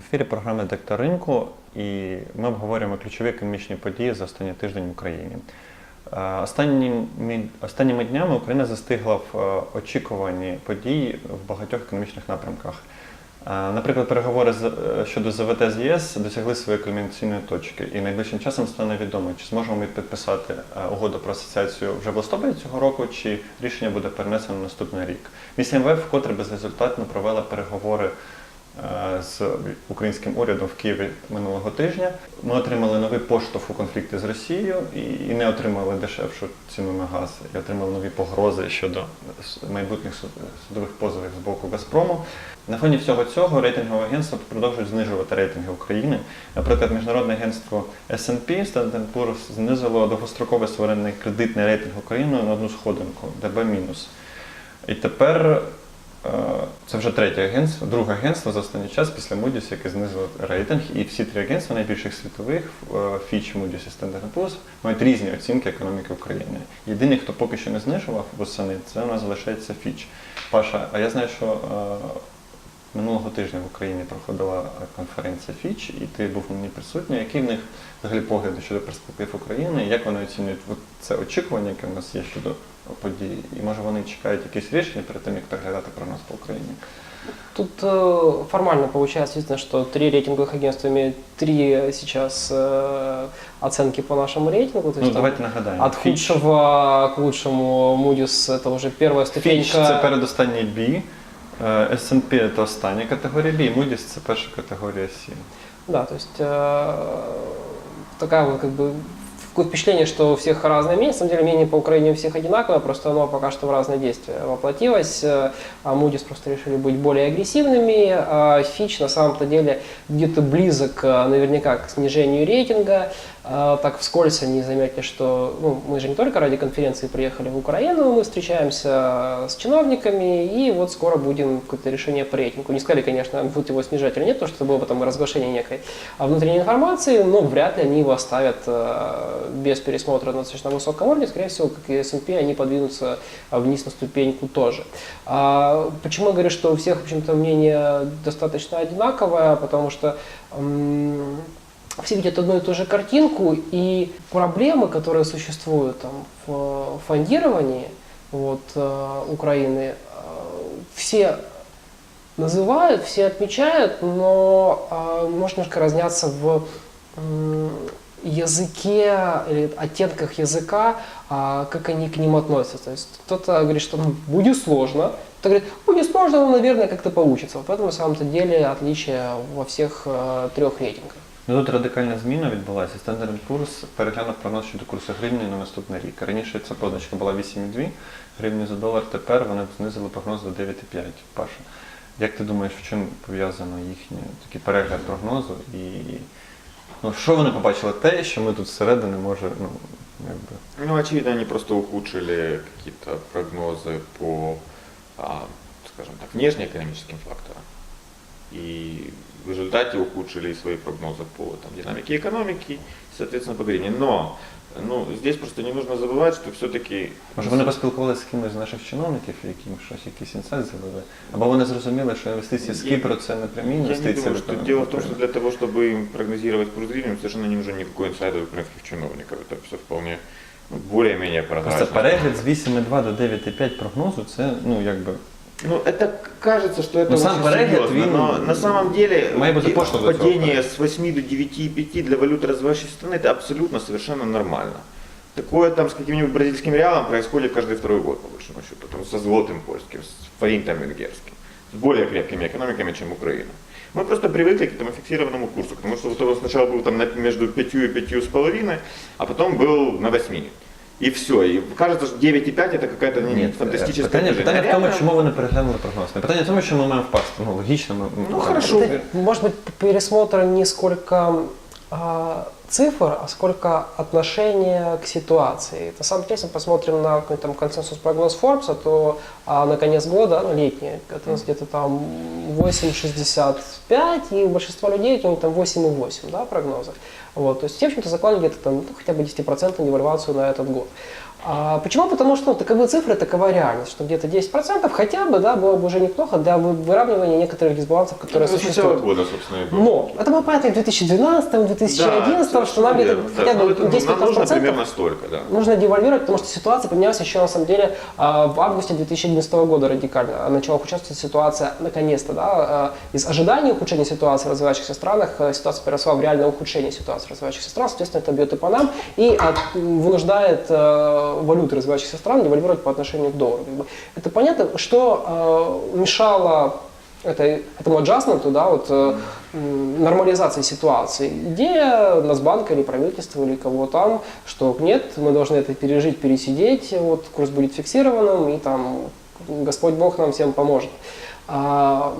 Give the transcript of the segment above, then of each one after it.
В ефірі програми Дектор ринку і ми обговорюємо ключові економічні події за останній тиждень в Україні. Е, Останніми, останніми днями Україна застигла в е, очікуванні подій в багатьох економічних напрямках. Е, Наприклад, переговори щодо ЗВТ з ЄС досягли своєї кульмінаційної точки, і найближчим часом стане відомо, чи зможемо ми підписати угоду про асоціацію вже в листопаді цього року, чи рішення буде перенесено на наступний рік. Місія МВФ вкотре безрезультатно провела переговори з українським урядом в Києві минулого тижня. Ми отримали новий поштовх у конфлікті з Росією і, не отримали дешевшу ціну на газ, і отримали нові погрози щодо майбутніх судових позовів з боку Газпрому. На фоні всього цього рейтингове агентство продовжують знижувати рейтинги України. Наприклад, міжнародне агентство S&P Standard Poor's знизило довгостроковий суверенний кредитний рейтинг України на одну сходинку, ДБ-. І тепер е, це вже третє агентство, друге агентство за останній час після Moody's, яке знизило рейтинг. І всі три агентства найбільших світових е, Fitch, Moody's і Standard Poor's мають різні оцінки економіки України. Єдиний, хто поки що не знижував восени, це у нас залишається Fitch. Паша, а я знаю, що е, минулого тижня в Україні проходила конференція Fitch, і ти був на ній присутній. Які в них взагалі погляди щодо перспектив України? Як вони оцінюють от це очікування, яке в нас є щодо подій? І може вони чекають якісь рішення перед тим, як переглядати прогноз по Україні? Тут э, формально получается, естественно, что три рейтинговых агентства имеют три сейчас э, оценки по нашему рейтингу. То Ну есть там давайте нагадаємо. от худшего к лучшему Moody's это уже первая ступенька. Fitch – це передостанній B, е, S&P – це остання категорія B, і Moody's – це перша категорія C. Да, то есть э, такая вот как бы такое впечатление, что у всех разное мнение. На самом деле мнение по Украине у всех одинаковое, просто оно пока что в разные действия воплотилось. Э, А Moody's просто решили быть более агрессивными. А Fitch на самом-то деле где-то близок э, наверняка к снижению рейтинга. Э, Так вскользь они заметили, что ну, мы же не только ради конференции приехали в Украину, мы встречаемся с чиновниками и вот скоро будем какое-то решение по рейтингу. Не сказали, конечно, будут его снижать или нет, потому что было потом разглашение некой а, внутренней информации, но вряд ли они его оставят э, без пересмотра на достаточно высоком уровне. Скорее всего, как и S&P, они подвинутся а, вниз на ступеньку тоже. А, Почему я говорю, что у всех, в общем-то, мнение достаточно одинаковое, потому что все видят одну и ту же картинку, и проблемы, которые существуют там, в фондировании вот, э, Украины, э, все называют, все отмечают, но э, может немножко разняться в языке или оттенках языка, а, как они к ним относятся. То есть кто-то говорит, что будет сложно, кто-то говорит, будет сложно, но, наверное, как-то получится. Вот Поэтому на самом-то деле отличие во всех э, трех рейтингах. Ну, тут радикальна зміна відбулася. Standard Poor's переглянув прогноз щодо курсу гривні на наступний рік. Раніше ця позначка була 8,2 гривні за долар, тепер вони знизили прогноз до 9,5. Паша, як ти думаєш, в чому пов'язано їхній такий перегляд прогнозу? І ну, що вони побачили? Те, що ми тут зсередини може, ну, якби. Ну, очевидно, они просто ухудшили какие-то прогнозы по, а, скажем так, внешнеэкономическим факторам. И в результате ухудшили и свои прогнозы по там, динамике экономики, и, соответственно, по гривне. Но ну, здесь просто не нужно забывать, что все-таки... Може вони поспілкувалися з кимось з наших чиновників, яким щось, якийсь інсайт завели? Або вони зрозуміли, що інвестиції з Я- Кіпру це не прямі Я не інвестиції. думаю, в что економіку дело в том, что України. для того, чтобы им прогнозировать курс гривен, совершенно не нужен никакой инсайд от украинских чиновников. Это все вполне ну, более-менее Просто прозрачно. перегляд з 8,2 до 9,5 прогнозу, це ну якби Ну, это кажется, что это Ну, сам серьезно, він- но на самом деле має бути поштовх падение с 8 до 9,5 для валют развивающей страны это абсолютно совершенно нормально. Такое там с каким-нибудь бразильским реалом происходит каждый второй год, по большому счету, там, со злотым польским, с форинтом венгерским, с более крепкими экономиками, чем Украина. Мы просто привыкли к этому фиксированному курсу, потому что вот он сначала был там между 5 и 5,5, а потом был на 8. И все. И кажется, что 9,5 это какая-то не, Ні, фантастическая питання, цифра. питання в тому, Реально- чому вони переглянули прогноз. Не питання в тому, що ми маємо впасти. Ну логічно, ми Ну, ми- хорошо. Это, может быть, пересмотр не сколько а, цифр, а сколько отношения к ситуации. Деле, если мы посмотрим на какой-то там консенсус прогноз Форбса, то а, на конец года, ну, летний, это у нас где-то там 8,65, и у большинства людей них там 8,8 да, прогнозы. Вот, то есть в общем-то, закладывали где-то там ну, хотя бы 10% девальвацию на этот год. А почему? Потому что ну, таковы цифры, такова реальность, что где-то 10% хотя бы, да, было бы уже неплохо для вы- выравнивания некоторых дисбалансов, которые Ну, существуют. года, собственно, и было. Но это было и в 2012, 2011, Да, что нам где-то да. хотя бы это, ну, 10 нам нужно примерно столько, да. нужно девальвировать, потому что ситуация поменялась еще на самом деле а, в августе 2011 года радикально. А Начала ухудшаться ситуация наконец-то, да, из ожидания ухудшения ситуации в развивающихся странах а, ситуация переросла в реальное ухудшение ситуации в развивающихся странах, соответственно, это бьет и по нам и вынуждает а, валюты развивающихся стран девальвировать по отношению к доллару. Это понятно, что а, мешало этой, этому аджастменту, да, вот, э, нормализации ситуации. Идея Нацбанка или правительства или кого там, что нет, мы должны это пережить, пересидеть, вот курс будет фиксированным, и там Господь Бог нам всем поможет. А,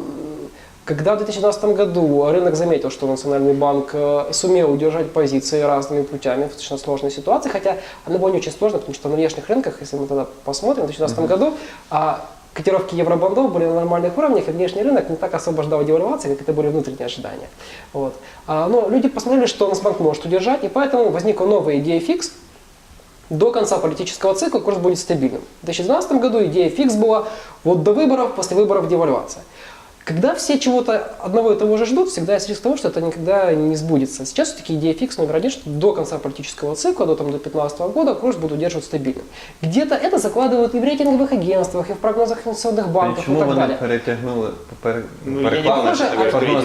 когда в 2012 году рынок заметил, что Национальный банк э, сумел удержать позиции разными путями в достаточно сложной ситуации, хотя она была не очень сложной, потому что на внешних рынках, если мы тогда посмотрим, в 2012 году а, котировки евробандов были на нормальных уровнях, и внешний рынок не так освобождал девальвации, как это были внутренние ожидания. Вот. А, но люди посмотрели, что Нацбанк может удержать, и поэтому возникла новая идея фикс, до конца политического цикла курс будет стабильным. В 2012 году идея фикс была вот до выборов, после выборов девальвация. Когда все чего-то одного и того же ждут, всегда есть риск того, что это никогда не сбудется. Сейчас все-таки идея фикс номер один, что до конца политического цикла, до, там, до 2015 года, курс будет удерживать стабильным. Где-то это закладывают и в рейтинговых агентствах, и в прогнозах инвестиционных банков Чому и так далее. перетягнули, пере, Ну, переклали прогноз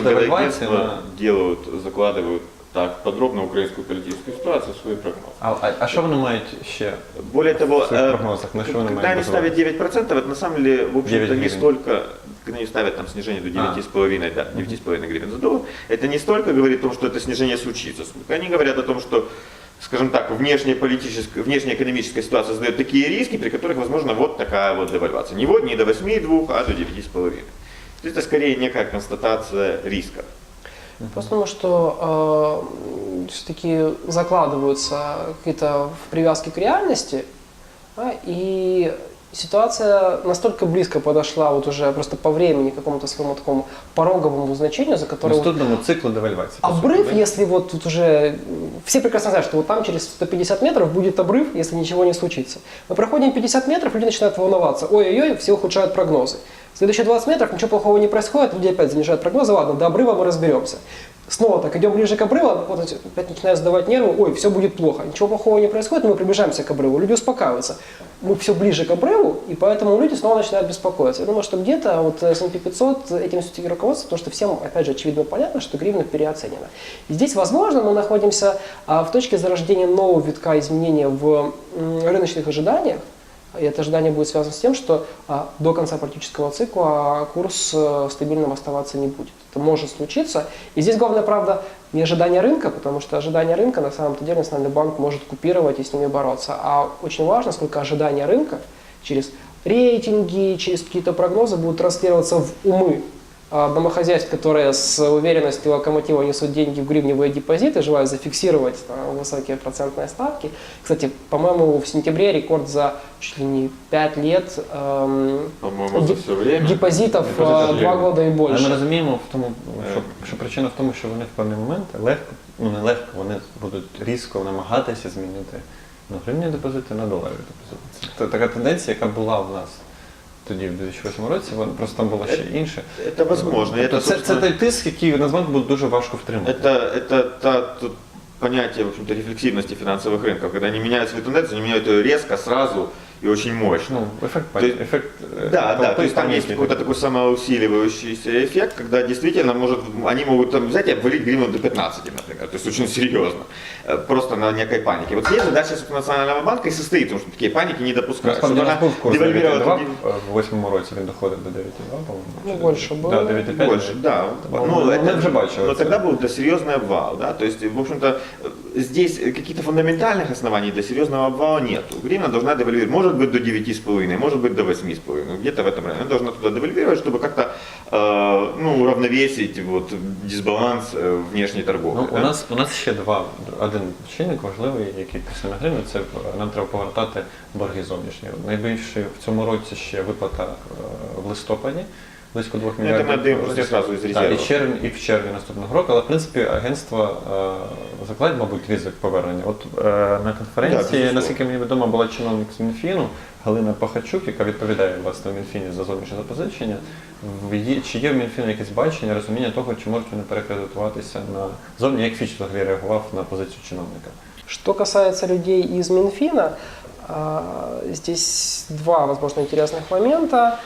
делают, закладывают так подробно украинскую политическую ситуацию в свои прогнозы. А, а, а що вони мають ще? Более того, В своих э, прогнозах на что они когда мають они ставят базуватися? 9%, это на самом деле, в общем-то, 9 не гривен. столько, когда они ставят там снижение до 9,5, да, 9,5 гривен за доллар, это не столько говорит о том, что это снижение случится, сколько они говорят о том, что скажем так, внешняя политическая, внешняя экономическая ситуация создает такие риски, при которых возможно вот такая вот девальвация. Не вот не до 8,2, а до 9,5. То есть это скорее некая констатация риска. Просто потому что э, все-таки закладываются какие-то привязки к реальности, да, и ситуация настолько близко подошла вот уже просто по времени к какому-то своему такому пороговому значению, за которое вот Наступному циклу девальвації. по суті, обрыв, да? если вот тут уже м, все прекрасно знают, что вот там через 150 метров будет обрыв, если ничего не случится. Мы проходим 50 метров, люди начинают волноваться. Ой-ой-ой, все ухудшают прогнозы. Следующие 20 метров ничего плохого не происходит, люди опять занижают прогнозы, ладно, до обрыва мы разберемся. Снова так, идем ближе к обрыву, вот эти опять начинают сдавать нервы, ой, все будет плохо, ничего плохого не происходит, мы приближаемся к обрыву, люди успокаиваются. Мы все ближе к обрыву, и поэтому люди снова начинают беспокоиться. Я думаю, что где-то вот S&P 500 этим все-таки руководствуется, потому что всем, опять же, очевидно понятно, что гривна переоценена. И здесь, возможно, мы находимся а, в точке зарождения нового витка изменения в рыночных ожиданиях, и это ожидание будет связано с тем, что а, до конца политического цикла курс э, стабильным оставаться не будет. Это может случиться. И здесь главная правда не ожидание рынка, потому что ожидание рынка на самом-то деле Национальный банк может купировать и с ними бороться. А очень важно, сколько ожидания рынка через рейтинги, через какие-то прогнозы будут транслироваться в умы а, домохозяйств, которые с уверенностью локомотива несут деньги в гривневые депозиты, желают зафиксировать а, высокие процентные ставки. Кстати, по-моему, в сентябре рекорд за чуть ли не 5 лет эм, По-моему, за Деп- все время. депозитов Депозитов 2 года и Але ми больше. розуміємо в тому, що, Е. що причина в тому, що вони в певний момент легко, ну не легко, вони будуть різко намагатися змінити ну, гривні депозити на доларові депозити. Це та- така тенденція, яка була в нас тоді, в 2008 році, вона просто там було ще інше. Это возможно. Тобто Это, це, це собственно, той тиск, який Нацбанк буде дуже важко втримати. Это, это та, тут понятие, в общем-то, рефлексивности финансовых рынков, когда они меняют свою тенденцию, они меняют ее резко, сразу и очень мощно. Ну, ефект, То есть- ефект е, Да, да, толпи то есть там паніки есть і какой-то так такой самоусиливающийся эффект, когда действительно может, они могут там взять и обвалить гривну до 15, например, то есть очень серьезно, Э, просто на некой панике. Вот здесь задача собственно, Национального банка и состоит, в том, что такие паники не допускают. Насправді у нас був курс 9,2 девальвировала в восьмому році, він доходив до 9,2, по-моєму. Ну, чи- більше було. Да, 9,5. Больше, да. Ну, Ну, мы это, уже бачили но это. тогда был да, серьезный обвал, да, то есть, в общем-то, э, здесь э, каких-то фундаментальных оснований для серьезного обвала нет. Гривна должна девальвировать, может быть, до 9,5, может быть, до 8,5, где-то в этом районе. Она должна туда девальвировать, чтобы как-то, э, ну, уравновесить вот дисбаланс э, внешней торговли. Ну, у да. нас у нас ще два. Один чинник важливий, який тисне на гривню, це е, нам треба повертати борги зовнішні. Найбільше в цьому році ще виплата е, в листопаді близько 2 Ну, мільярдів. це ми даємо зразу із Так, і червень, і в червні наступного року, але в принципі агентство е, закладає, мабуть, ризик повернення. От е, на конференції, безумовно. наскільки мені відомо, була чиновник з Мінфіну Галина Пахачук, яка відповідає власне в Мінфіні за зовнішнє запозичення. Чи є в Мінфіну якесь бачення, розуміння того, чи можуть вони перекредитуватися на зовні, як Фіч взагалі реагував на позицію чиновника? Что касается людей из Минфина, здесь два, возможно, интересных момента.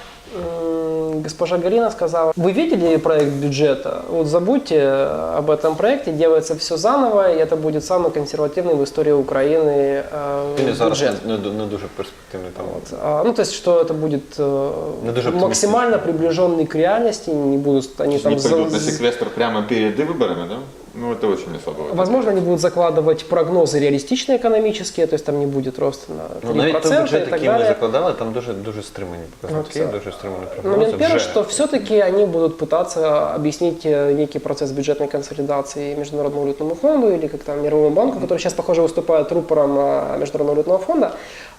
Госпожа Галина сказала, вы видели проект бюджета? Вот забудьте об этом проекте, делается все заново, и это будет самый консервативный в истории Украины э, бюджет. не, не дуже перспективний там. Вот. А, Ну, то есть, что это будет э, даже максимально приближенный к реальности, не будут они там... Не пойдут на за- секвестр прямо перед выборами, да? Ну, это очень не слабо. Возможно, они будут закладывать прогнозы реалистичные экономические, то есть там не будет роста на 3% Ну, навіть той и бюджет, так який ми далее. закладали, там дуже дуже стримані показники, От, дуже стримані Но прогнози. момент первый, вже. что все-таки они будут пытаться объяснить э, некий процесс бюджетной консолидации Международному валютному фонду или как там Мировому банку, который сейчас, похоже, выступает рупором э, Международного валютного фонда.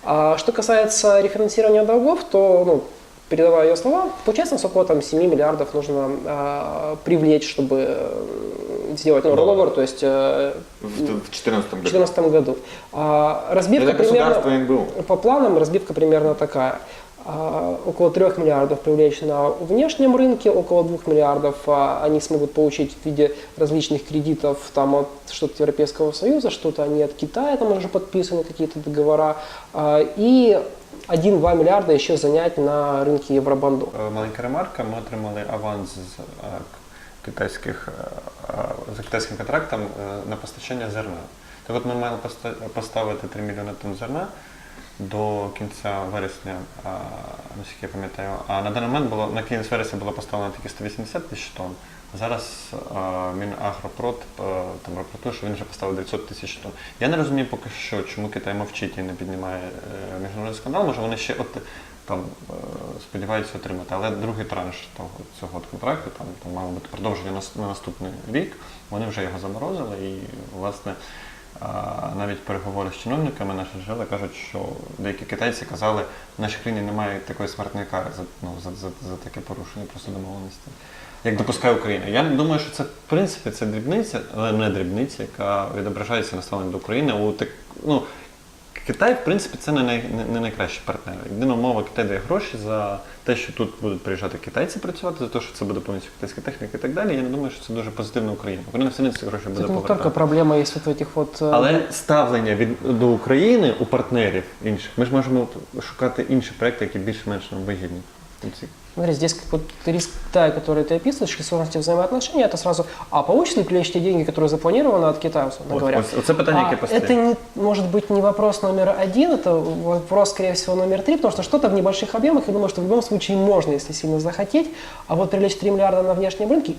А что касается рефинансирования долгов, то, ну, передавая ее слова, получается, нас около там, 7 миллиардов нужно э, привлечь, чтобы э, сделать ну, rollover, то есть э, В 2014 в году. 2014 году. А, разбивка Это примерно... По планам разбивка примерно такая. А, Около 3 миллиардов привлечь на внешнем рынке, около 2 миллиардов а, они смогут получить в виде различных кредитов там, от что-то Европейского Союза, что-то они от Китая, там уже подписаны какие-то договора, а, и 1-2 миллиарда еще занять на рынке Евробанду. Е, Маленька ремарка. Ми отримали аванс к- китайських е, е, за китайським контрактом е, на постачання зерна. Так от ми поста- поставити 3 мільйони тонн зерна до кінця вересня, наскільки я пам'ятаю. А на даний момент було на кінець вересня було поставлено тільки 180 тисяч тонн. Зараз Мінагропрод там рапортує, що він вже поставив 900 тисяч тонн. Я не розумію поки що, чому Китай мовчить і не піднімає е, міжнародний скандал. Може вони ще от там е, сподіваються отримати. Але другий транш того цього контракту, там, там мало бути продовження на, наступний рік. Вони вже його заморозили і власне. Навіть переговори з чиновниками наші жили кажуть, що деякі китайці казали, в нашій країні немає такої смертної кари за, ну, за, за, за таке порушення просто домовленості. Як допускає Україна. Я думаю, що це в принципі це дрібниця, але не дрібниця, яка відображається на ставленні до України. У так, ну, Китай, в принципі, це не, най, не, не найкращий партнер. Єдина умова Китай дає гроші за те, що тут будуть приїжджати китайці працювати, за те, що це буде повністю китайська техніка і так далі. Я не думаю, що це дуже позитивно Україна. Україна все одно ці гроші буде Это не только повертати. проблема есть вот в этих вот... э, Але ставлення від до України у партнерів інших, ми ж можемо шукати інші проекти, які більш-менш нам вигідні. Смотри, здесь как вот риск Китая, который ты описываешь, и сложности взаимоотношений, это сразу, а получится ли привлечь те деньги, которые запланированы от Китая, Ось, говоря? питання, яке А, это не, может быть не вопрос номер один, это вопрос, скорее всего, номер три, потому что что-то в небольших объемах, я думаю, что в любом случае можно, если сильно захотеть, а вот привлечь 3 миллиарда на внешнем рынке,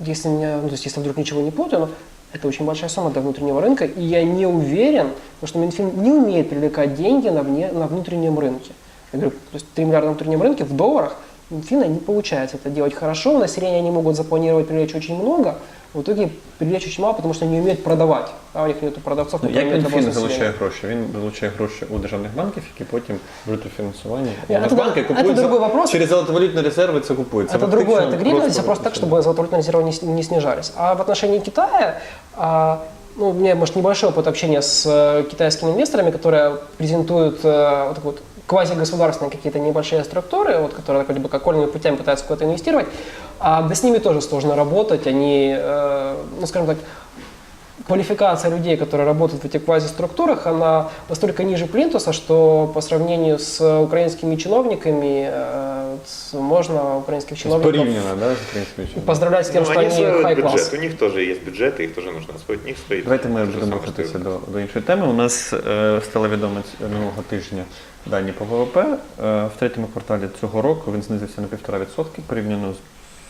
если, меня, ну, то есть, если вдруг ничего не путаю, но это очень большая сумма для внутреннего рынка, и я не уверен, потому что Минфин не умеет привлекать деньги на, вне, на внутреннем рынке. Я говорю, то есть 3 миллиарда на внутреннем рынке в долларах, Минфина не получается это делать хорошо, население они могут запланировать привлечь очень много, а в итоге привлечь очень мало, потому что они не умеют продавать, а у них нет продавцов, Ну, которые як умеют Мінфін работать с залучає населением. гроші? Він залучає гроші у державних банків, які потім беруть у фінансування. Ні, У нас це- банки це купують за- другий вопрос. через золотовалютні резерви це купують. Це Это фактично другое, это гривна, просто просто так, виключення. чтобы золотовалютные резервы не, с- не снижались. А в отношении Китая, а, ну, у меня, может, небольшой опыт общения с э, китайскими инвесторами, которые презентуют э, вот так вот квазигосударственные какие-то небольшие структуры, вот, которые вроде бы как окольными путями пытаются куда-то инвестировать, а, да с ними тоже сложно работать, они, э, ну, скажем так, квалификация людей, которые работают в этих квазиструктурах, она настолько ниже плинтуса, что по сравнению с украинскими чиновниками э, с- можно украинских чиновников Порівняно, да, з українською чином. поздравлять с тем, Ну, что они они освоят high бюджет, класс. у них тоже есть бюджеты, их тоже нужно освоить, у них свои. Давайте ми То же будемо самое, что и рухатися у до, нас. до іншої теми. У нас е, стало відомо ць- минулого тижня дані по ВВП. Е, в третьому кварталі цього року він знизився на 1,5% порівняно з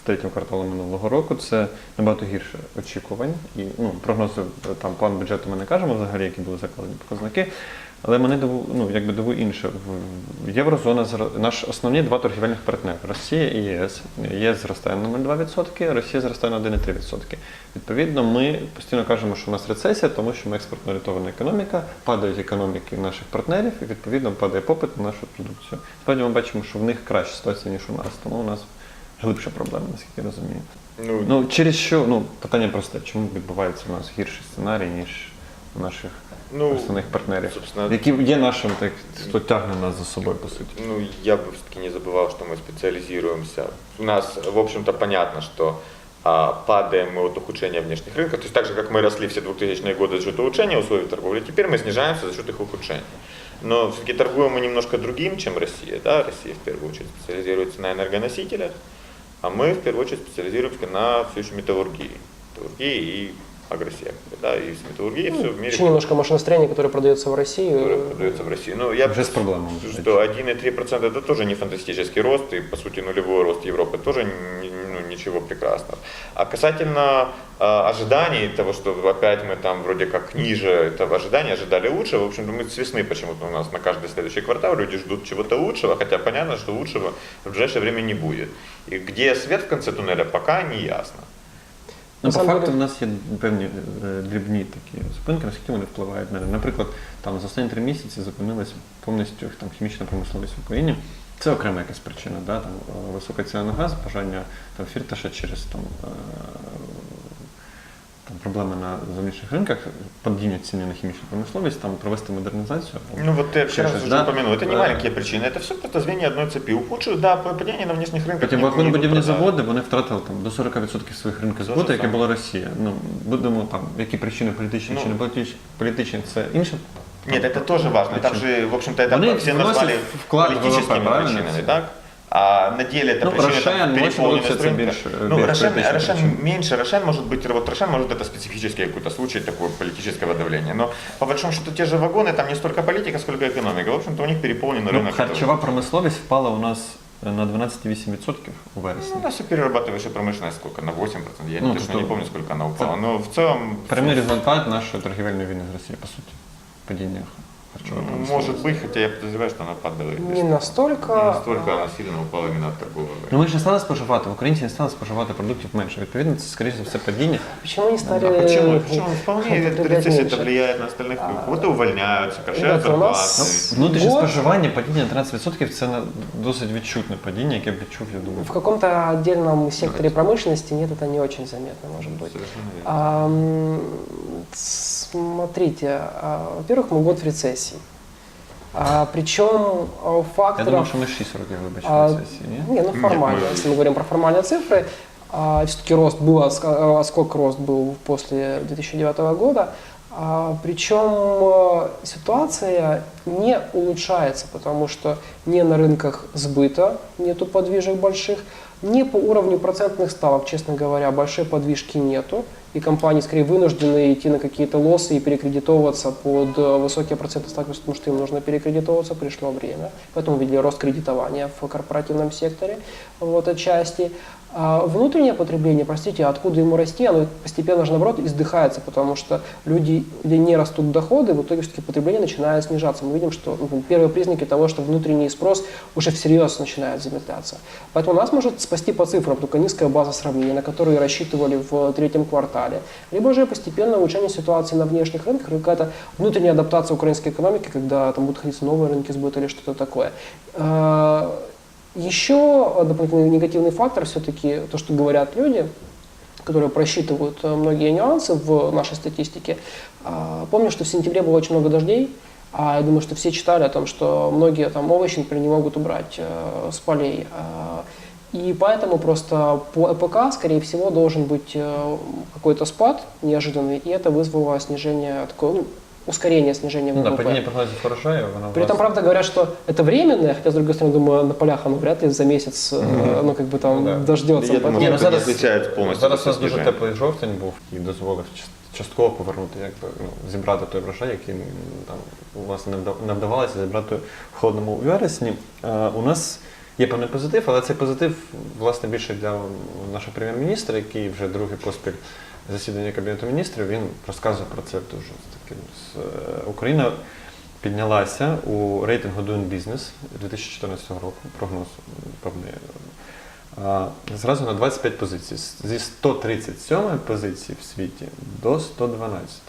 третім кварталом минулого року. Це набагато гірше очікувань. І ну, прогнози е, там план бюджету ми не кажемо взагалі, які були закладені показники. Але мене диву, ну, якби дивує інше. В- Єврозона наш основні два торгівельних партнери Росія і ЄС. ЄС зростає на 0,2%, Росія зростає на 1,3%. Відповідно, ми постійно кажемо, що у нас рецесія, тому що ми експортно орієнтована економіка, падають економіки наших партнерів, і відповідно падає попит на нашу продукцію. Справді ми бачимо, що в них краща ситуація, ніж у нас. Тому у нас глибша проблема, наскільки я розумію. Ну, Ну, через що, ну, питання просте, чому відбувається у нас гірший сценарій, ніж у наших ну, основних партнерів, собственно, які є нашим, так, хто тягне нас за собою, по суті. Ну, я бы все-таки не забывал, что мы специализируемся. У нас, в общем-то, понятно, что а, падаем мы от ухудшения внешних рынков. То есть так же, как мы росли все 2000-е годы за счет улучшения условий торговли, теперь мы снижаемся за счет их ухудшения. Но все-таки торгуем мы немножко другим, чем Россия. Да? Россия в первую очередь специализируется на энергоносителях, а мы в первую очередь специализируемся на все еще металлургии. Металлургии и агросекторе. Да? И с металлургией все в мире Еще немножко машиностроения, которое продается в России. который продается в России. Ну, я Вже з проблемами. что 1,3% это тоже не фантастический рост, и по сути нулевой рост Европы тоже не- ну, ничего прекрасного. А касательно а, ожиданий того, что опять мы там вроде как ниже этого ожидания, ожидали лучше, в общем-то мы с весны почему-то у нас на каждый следующий квартал люди ждут чего-то лучшего, хотя понятно, что лучшего в ближайшее время не будет. И где свет в конце туннеля, пока не ясно. Ну, На по самом факту, деле- в нас є певні е, дрібні такі зупинки, наскільки вони впливають на наприклад, там за останні три місяці зупинилась повністю там хімічна промисловість в Україні. Це окрема якась причина, да? там е, висока ціна на газ, бажання там фірташа через там, е, там проблеми на зовнішніх ринках, падіння ціни на хімічну промисловість, там провести модернізацію. там, Ну вот ты ще раз щось, уже да? упомянул, это не Е, маленькие причины, это все просто звенья одной цепи. Ухудшую, да, падение на внешних рынках. Потім не- не вагонобудівні идут продажи. заводи вони втратили там до 40% своїх ринків Це збуту, ж яке саме. була Росія. Ну будемо там, які причини політичні Ну. чи не політичні, політичні це інше. Нет, это тоже важно. Там Причем? же, в общем-то, это Они все вносят назвали вклад в политическими ВВП, правильно? причинами, так? А на деле это Ну, причины Рошен, там, Мощь, переполненность Луци, это рынка. больше, Ну, больше Рошен, политические Рошен причины. меньше, Рошен может быть, вот Рошен может это специфический какой-то случай такого политического давления. Но по большому счету те же вагоны, там не столько политика, сколько экономика. В общем-то, у них переполненный Ну, рынок. харчова промисловість впала у нас на 12,8% у вересні. Ну, у нас и перерабатывающая промышленность сколько? На 8%. Я Ну, точно то- не помню, сколько она упала. Но в целом... Прямий результат нашої торгівельної війни з Росією, по суті. Polyner. Может быть, хотя я подозреваю, что она падала. Не настолько. Не настолько она сильно упала именно от торгового рынка. Ну ми ж не стали споживати, українці не стали споживати продуктів менше. Відповідно, це, скоріше за все, падіння. Почему не стали А почему? Почему? Вполне эта потреблять рецессия меньше? это влияет на остальных. А, Кого-то увольняют, сокращают ребята, у нас- зарплаты. Ну, внутрішнє Год. споживання, падіння на 13% це на- досить відчутне падіння, яке б відчув, я думаю. В каком-то отдельном секторе промышленности нет, это не очень заметно, может быть. Совершенно верно. А, м, смотрите, а, во-первых, мы год в рецессии. А, причем а, Я факторов... думав, що ми 6 років вибачте А, на сесії, ні? Не, ну Нет, формально, мы- если мы говорим про формальные цифры, все-таки рост был, отска- э, отскок рост был после 2009 года, а, причем э, ситуация не улучшается, потому что не на рынках сбыта нету подвижек больших, не по уровню процентных ставок, честно говоря, большой подвижки нету, и компании скорее вынуждены идти на какие-то лоссы и перекредитовываться под э, высокие проценты ставки, потому что им нужно перекредитовываться, пришло время. Поэтому видели рост кредитования в корпоративном секторе, вот отчасти. А внутреннее потребление, простите, откуда ему расти, оно постепенно же наоборот издыхается, потому что люди, где не растут доходы, в итоге все-таки потребление начинает снижаться. Мы видим, что ну, первые признаки того, что внутренний спрос уже всерьез начинает замедляться. Поэтому нас может спасти по цифрам только низкая база сравнения, на которую рассчитывали в третьем квартале, либо же постепенное улучшение ситуации на внешних рынках, какая-то внутренняя адаптация украинской экономики, когда там будут ходить новые рынки сбыта или что-то такое. Еще дополнительный негативный фактор все-таки то, что говорят люди, которые просчитывают э, многие нюансы в нашей статистике. А, Помню, что в сентябре было очень много дождей, а я думаю, что все читали о том, что многие там овощи, например, не могут убрать э, с полей. А, И поэтому просто по ЭПК, скорее всего, должен быть э, какой-то спад неожиданный, и это вызвало снижение, такое, ну, ускорение снижения Ну, да, ВВП. падіння прогнозів урожаю, воно При этом, власне, правда, говорят, что это временное, хотя, с другой стороны, думаю, на полях оно вряд ли за месяц, э, Мгм. ну, как бы там Да. дождется. Я думаю, Ні, ну это зараз- не отличает полностью. Зараз у это нас дуже снижение. теплий жовтень був і дозволив част- частково повернути, якби ну, зібрати той врожай, який м, там власне не вда- не вдавалося зібрати в холодному вересні. Е, У нас є певний позитив, але цей позитив власне більше для нашого прем'єр-міністра, який вже другий поспіль засідання кабінету міністрів. Він розказує про це дуже з таким з е, Україна. Піднялася у рейтингу Doing Business 2014 року, прогноз певний Зразу на 25 позицій. Зі 137 позиції в світі до 112.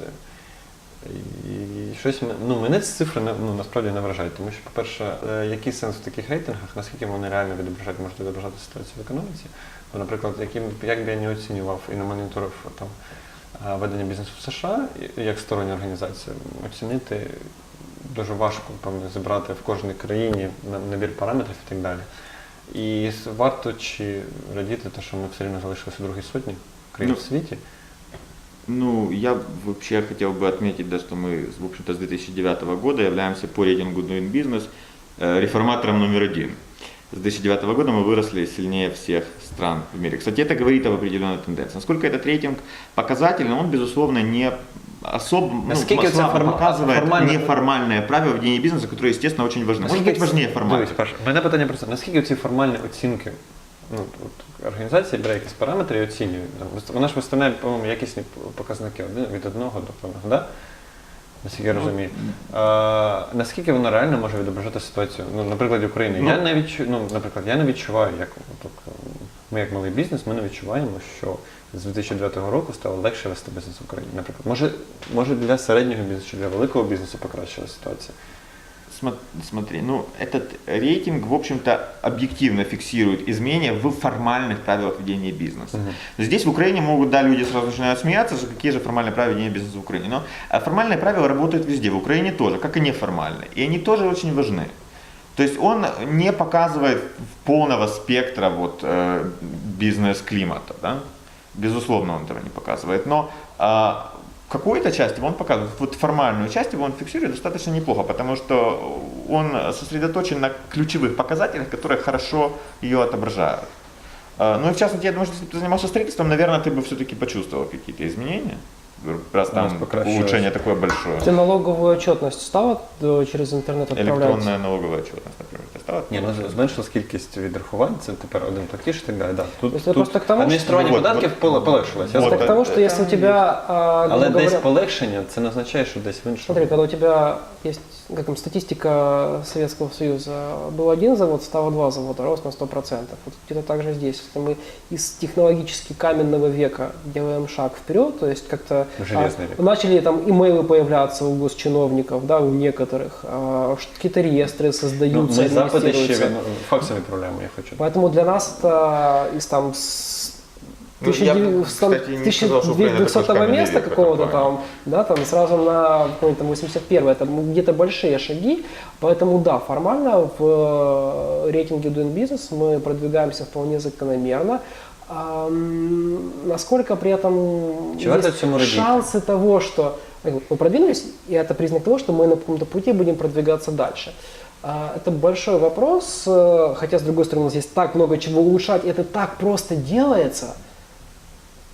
І щось ну, мене ці цифри ну, насправді не вражають, тому що, по-перше, е, який сенс в таких рейтингах, наскільки вони реально відображають, можуть відображати ситуацію в економіці. Бо, наприклад, як би я не оцінював і не моніторив там, е, ведення бізнесу в США і- як стороння організація, оцінити дуже важко певно, зібрати в кожній країні на- набір параметрів і так далі. І с- варто чи радіти, те, що ми все рівно залишилися у другій сотні країн Ну, в світі. Ну, я вообще хотел бы отметить, да, что мы, в общем-то, с 2009 года являемся по рейтингу Doing Business э, реформатором номер один. С 2009 года мы выросли сильнее всех стран в мире. Кстати, это говорит об определенной тенденции. Насколько этот рейтинг показательный, он, безусловно, не особо ну, Наскільки це слабо форма- показывает формально- неформальное правило ведения бизнеса, которое, естественно, очень важно. Может быть, важнее формально. Дивись, Паш, в мене питання просто, наскільки ці формальні оцінки, ну, от організація бере якісь параметри і оцінює. Там, вис- Вона ж виставляє, по-моєму, якісні показники один, від одного до певного, да? Наскільки я розумію. А, наскільки вона реально може відображати ситуацію? Ну, наприклад, України. Ну. я не відчу, ну, наприклад, я не відчуваю, як так, ми як малий бізнес, ми не відчуваємо, що з 2009 року стало легше вести бізнес в Україні. Наприклад, може, може для середнього бізнесу чи для великого бізнесу покращила ситуація. Смо- Смотри, ну этот рейтинг, в общем-то, объективно фиксирует изменения в формальных правилах ведения бизнеса. Здесь в Украине могут, да, люди сразу начинают смеяться, что какие же формальные правила ведения бизнеса в Украине. Но а, формальные правила работают везде, в Украине тоже, как и неформальные. И они тоже очень важны. То есть он не показывает полного спектра вот, э, бизнес-климата. Да? Безусловно, он этого не показывает. Но а, какую-то часть его он показывает. Вот формальную часть его он фиксирует достаточно неплохо, потому что он сосредоточен на ключевых показателях, которые хорошо ее отображают. А, Ну и в частности, я думаю, что если бы ты занимался строительством, наверное, ты бы все-таки почувствовал какие-то изменения Раз У нас там покращилось. улучшение такое большое. Ты налоговую отчетность стала э, через интернет отправлять? Электронная налоговая отчетность, например, ты стала? Ні, ну зменшилась кількість відрахувань, це тепер один платіж і так далі. Да. Тут, Тобто тут просто к тому, адміністрування що- податків Вот, поле- полегшилось. Я вот, згоден. Это к тому, что это- если у тебя, а, Але грубо десь говоря, полегшення, це не означає, що десь в іншому. Смотри, когда у тебя есть как там, статистика Советского Союза, был один завод, стало два завода, рост на 100%. Вот где-то так же здесь. Если мы из технологически каменного века делаем шаг вперед, то есть как-то В железный а, век. начали там имейлы появляться у госчиновников, да, у некоторых, а, что какие-то реестры Ну, создаются, ми запити ще инвестируются. від, факсом відправляємо, я хочу. Поэтому для нас это из там 1200 такой каменный места какого-то там, да, там сразу на какой-нибудь там 81 это где-то большие шаги, поэтому да, формально в э, рейтинге Doing Business мы продвигаемся вполне закономерно. А, насколько при этом Чего есть родить? шансы того, что мы продвинулись, и это признак того, что мы на каком-то пути будем продвигаться дальше. А, Это большой вопрос, э, хотя, с другой стороны, у нас есть так много чего улучшать, и это так просто делается,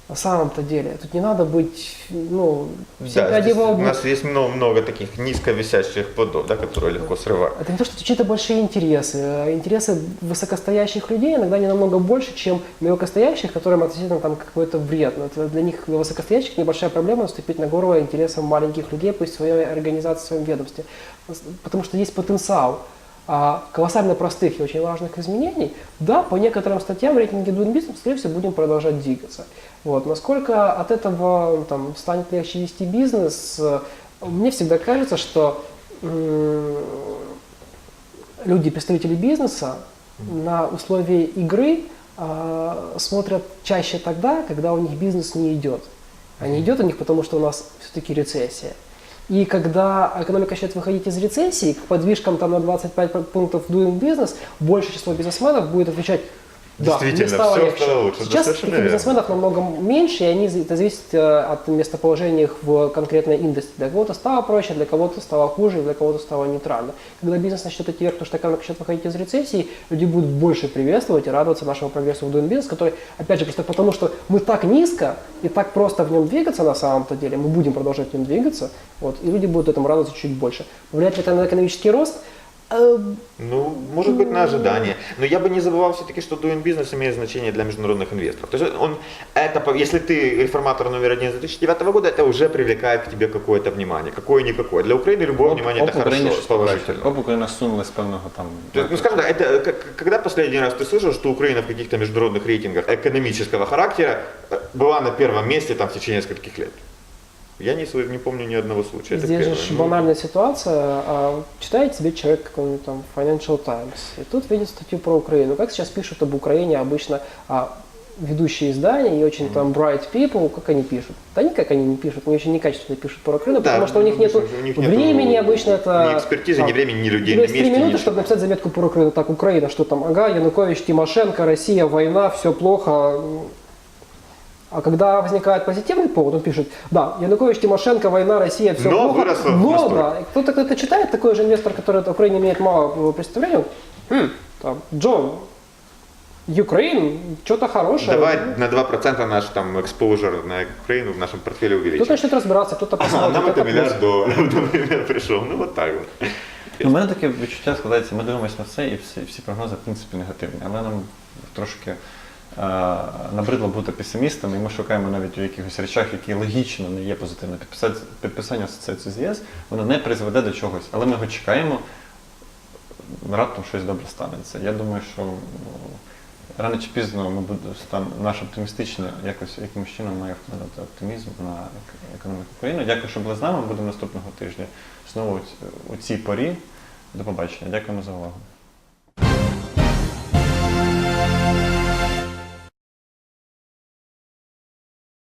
на самом-то деле. Тут не надо быть, ну, все Да, у нас есть много, много таких низковисящих плодов, да, которые легко срывать. Это не то, что чьи-то большие интересы. Интересы высокостоящих людей иногда не намного больше, чем мелкостоящих, которым относительно там какой-то вред. Но это для них, для высокостоящих, небольшая проблема наступить на горло интересам маленьких людей, пусть в своей организации, в своем ведомстве. Потому что есть потенциал колоссально простых и очень важных изменений, да, по некоторым статьям в рейтинге Doing Business, скорее всего, будем продолжать двигаться. Вот. Насколько от этого там, станет легче вести бизнес, э, мне всегда кажется, что люди, представители бизнеса, на условия игры а, смотрят чаще тогда, когда у них бизнес не идет. А не идет у них, потому что у нас все-таки рецессия. И когда экономика начнет выходить из рецессии, к подвижкам там на 25 пунктов doing business, большее число бизнесменов будет отвечать, да, Действительно, стало всё легче. стало лучше. Сейчас таких верно. бизнесменов намного меньше, и они, это зависит э, от местоположения их в конкретной индустрии. Для кого-то стало проще, для кого-то стало хуже, для кого-то стало нейтрально. Когда бизнес начнет идти вверх, потому что экономика начнет выходить из рецессии, люди будут больше приветствовать и радоваться нашему прогрессу в doing business, который, опять же, просто потому что мы так низко и так просто в нем двигаться на самом-то деле, мы будем продолжать в нем двигаться, вот, и люди будут этому радоваться чуть больше. Влияет ли это на экономический рост? Э, Ну, может быть, на ожидание. Но я бы не забывал все-таки, что doing business имеет значение для международных инвесторов. То есть он, это, по- если ты реформатор номер один с 2009 года, это уже привлекает к тебе какое-то внимание. Какое-никакое. Для Украины любое внимание это Україні хорошо, щось покращилось. положительно. Оп, Україна сунула з певного там. То есть, Ну, скажем так, это, как- когда последний раз ты слышал, что Украина в каких-то международных рейтингах экономического характера э, была на первом месте там в течение нескольких лет? Я не, не помню ни одного случая. Здесь же Ну, банальная ситуация. А, читает себе человек какой-нибудь там Financial Times, и тут видит статью про Украину. Как сейчас пишут об Украине обычно а, ведущие издания и очень там bright people, как они пишут? Да никак они не пишут, они очень некачественно пишут про Украину, Да, потому что у них ну, нету у них нету времени обычно это... Ни экспертизы, там, ни времени, ни у людей тебя на есть три минуты, чтобы написать заметку про Украину. Так, Украина, что там, ага, Янукович, Тимошенко, Россия, война, все плохо. А когда возникает позитивный повод, он пишет, да, Янукович, Тимошенко, война, Россия, все Но плохо. выросла в но, настолько. да, и кто-то кто-то читает, такой же инвестор, который о Украине имеет мало представления, он, «Хм, там, Джон, Украин, что-то хорошее. Давай на 2% наш там экспозер на Украину в нашем портфеле Кто-то увеличим. начнет разбираться, кто-то А посмотрит. нам это плюс. миллиард долларов, например, пришел. Ну вот так вот. У мене таке відчуття складається, ми дивимося на все і всі, всі прогнози в принципі негативні. Але нам трошки е, Е, набридло бути песимістами, і ми шукаємо навіть у якихось речах, які логічно не є позитивне. Підписання асоціації з ЄС, воно не призведе до чогось, але ми його чекаємо, раптом щось добре станеться. Я думаю, що ну, рано чи пізно ми буде наш оптимістичний якось якимось чином має вплинути оптимізм на економіку України. Дякую, що були з нами. Будемо наступного тижня знову у цій порі. До побачення. Дякуємо за увагу.